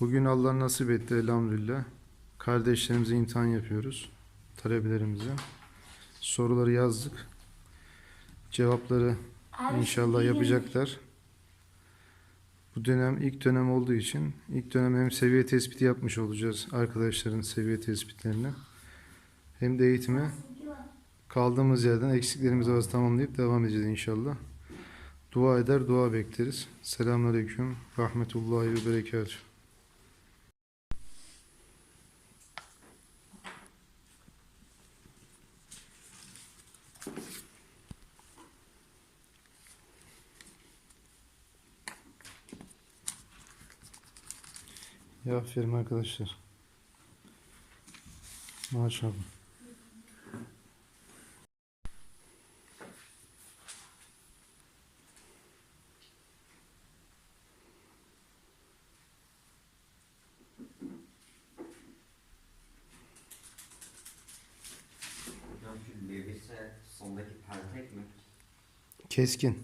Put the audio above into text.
Bugün Allah nasip etti elhamdülillah. Kardeşlerimize imtihan yapıyoruz. Talebelerimize. Soruları yazdık. Cevapları inşallah yapacaklar. Bu dönem ilk dönem olduğu için ilk dönem hem seviye tespiti yapmış olacağız arkadaşların seviye tespitlerini. Hem de eğitime kaldığımız yerden eksiklerimizi az tamamlayıp devam edeceğiz inşallah. Dua eder, dua bekleriz. Selamünaleyküm, rahmetullahi ve berekatuhu. Ya aferin arkadaşlar. Maşallah. Keskin.